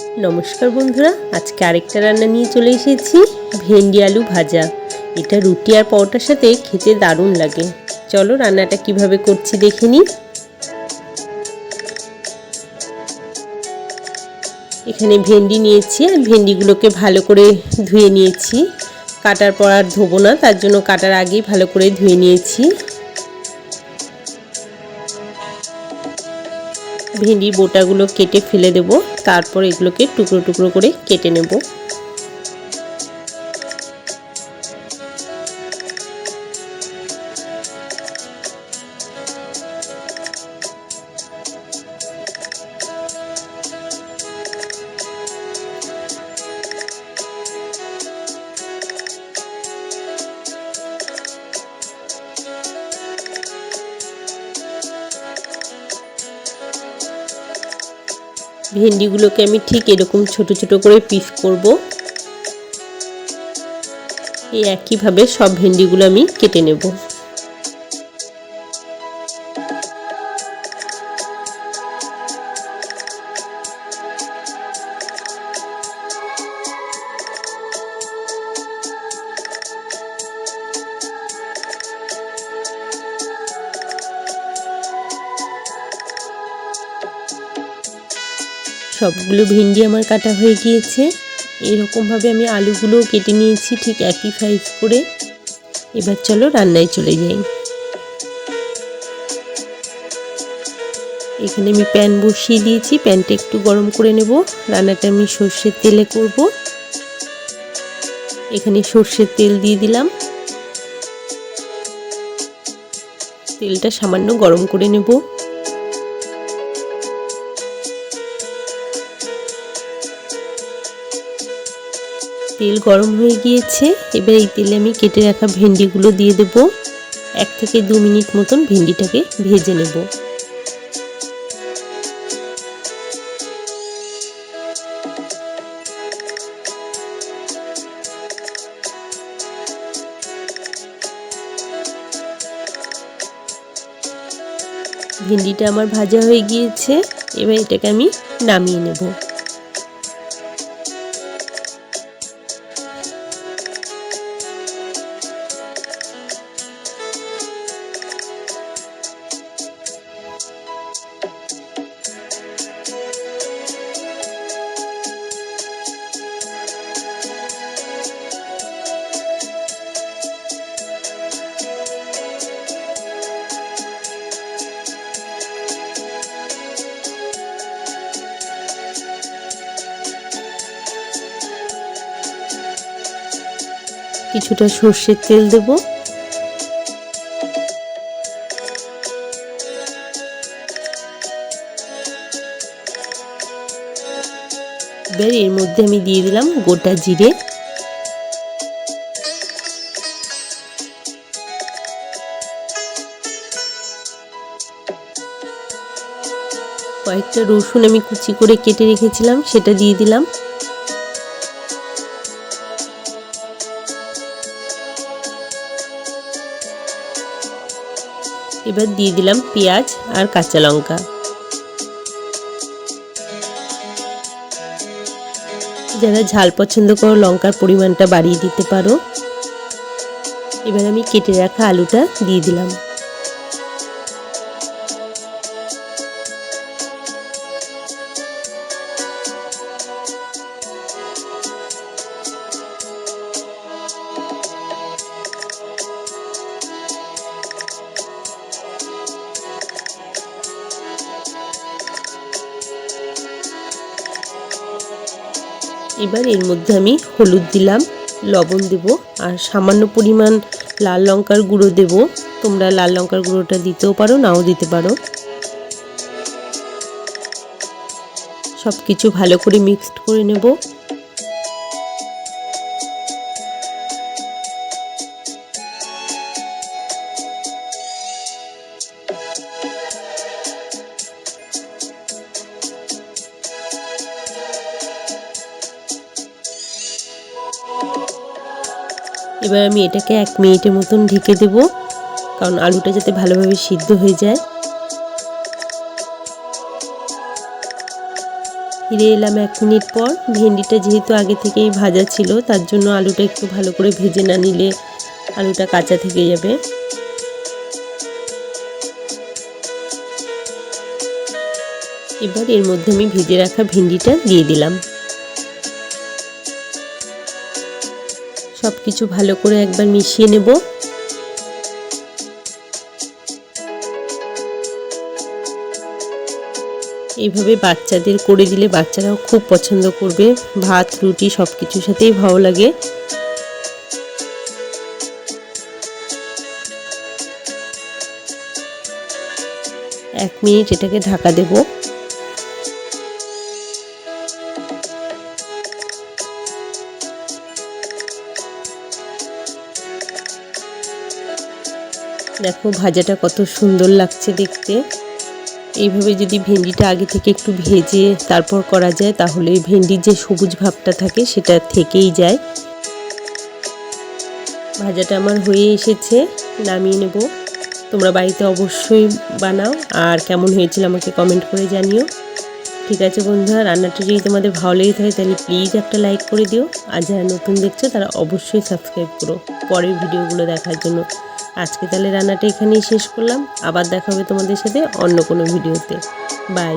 নমস্কার বন্ধুরা, আজকে আরেকটা রান্না নিয়ে চলে এসেছি ভেন্ডি আলু ভাজা। এটা রুটি আর পরোটার সাথে খেতে দারুণ লাগে। চলো রান্নাটা কীভাবে করছি দেখে নিই। এখানে ভেন্ডি নিয়েছি আর ভেন্ডিগুলোকে ভালো করে ধুয়ে নিয়েছি। কাটার পর আর ধোবো না, তার জন্য কাটার আগেই ভালো করে ধুয়ে নিয়েছি। ভেন্ডির বোটাগুলো কেটে ফেলে দেব। তারপর এগুলোকে টুকরো টুকরো করে কেটে নেব। ভেন্ডিগুলোকে আমি ঠিক এরকম ছোট ছোট করে পিস করব। এই একইভাবে সব ভেন্ডিগুলো আমি কেটে নেব। সবগুলো ভেন্ডি আমার কাটা হয়ে গিয়েছে। এরকমভাবে আমি আলুগুলো কেটে নিয়েছি, ঠিক একই সাইজ করে। এবার চলো রান্নায় চলে যাই। এখানে আমি প্যান বসিয়ে দিয়েছি প্যানটা একটু গরম করে নেব। রান্নাটা আমি সর্ষের তেলে করব। এখানে সর্ষের তেল দিয়ে দিলাম। তেলটা সামান্য গরম করে নেব। তেল গরম হয়ে গিয়েছে। এবার এই তেলে আমি কেটে রাখা ভেন্ডিগুলো দিয়ে দেব। এক থেকে দু মিনিট মতন ভেন্ডিটাকে ভেজে নেব। ভেন্ডিটা আমার ভাজা হয়ে গিয়েছে। এবার এটাকে আমি নামিয়ে নেব। কিছুটা সর্ষের তেল দেব। এবার এর মধ্যে আমি দিয়ে দিলাম গোটা জিরে। কয়েকটা রসুন আমি কুচি করে কেটে রেখেছিলাম, সেটা দিয়ে দিলাম। এবার দিয়ে দিলাম পেঁয়াজ আর কাঁচা লঙ্কা। যারা ঝাল পছন্দ করো, লঙ্কার পরিমাণটা বাড়িয়ে দিতে পারো। এবার আমি কেটে রাখা আলুটা দিয়ে দিলাম। এবার এর মধ্যে আমি হলুদ দিলাম, লবণ দেব, আর সামান্য পরিমাণ লাল লঙ্কার গুঁড়ো দেব। তোমরা লাল লঙ্কার গুঁড়োটা দিতেও পারো, নাও দিতে পারো। সব কিছু ভালো করে মিক্সড করে নেব। এবার আমি এটাকে এক মিনিটের মতন ঢেকে দেব, কারণ আলুটা যাতে ভালোভাবে সিদ্ধ হয়ে যায়। ফিরে এলাম এক মিনিট পর। ভেন্ডিটা যেহেতু আগে থেকেই ভাজা ছিল, তার জন্য আলুটা একটু ভালো করে ভেজে না নিলে আলুটা কাঁচা থেকে যাবে। এবার এর মধ্যে আমি ভেজে রাখা ভেন্ডিটা দিয়ে দিলাম। সব কিছু ভালো করে একবার মিশিয়ে নেব। এইভাবে বাচ্চাদের করে দিলে বাচ্চারাও খুব পছন্দ করবে। ভাত, রুটি সব কিছুর সাথেই ভালো লাগে। এক মিনিট এটাকে ঢাকা দেবো। দেখো ভাজাটা কত সুন্দর লাগছে দেখতে। এইভাবে যদি ভেন্ডিটা আগে থেকে একটু ভেজে তারপর করা যায়, তাহলে ভেন্ডির যে সবুজ ভাবটা থাকে, সেটা থেকেই যায়। ভাজাটা আমার হয়ে এসেছে, নামিয়ে নেব। তোমরা বাড়িতে অবশ্যই বানাও। আর কেমন হয়েছিল আমাকে কমেন্ট করে জানিও। ঠিক আছে বন্ধুরা, রান্নাটা যদি তোমাদের ভালো লেগে থাকে, তাহলে প্লিজ একটা লাইক করে দিও। আর যারা নতুন দেখছ, তারা অবশ্যই সাবস্ক্রাইব করো। পরের ভিডিওগুলো দেখার জন্য। আজকে তাহলে রান্নাটা এখানেই শেষ করলাম। আবার দেখা হবে তোমাদের সাথে অন্য কোনো ভিডিওতে। বাই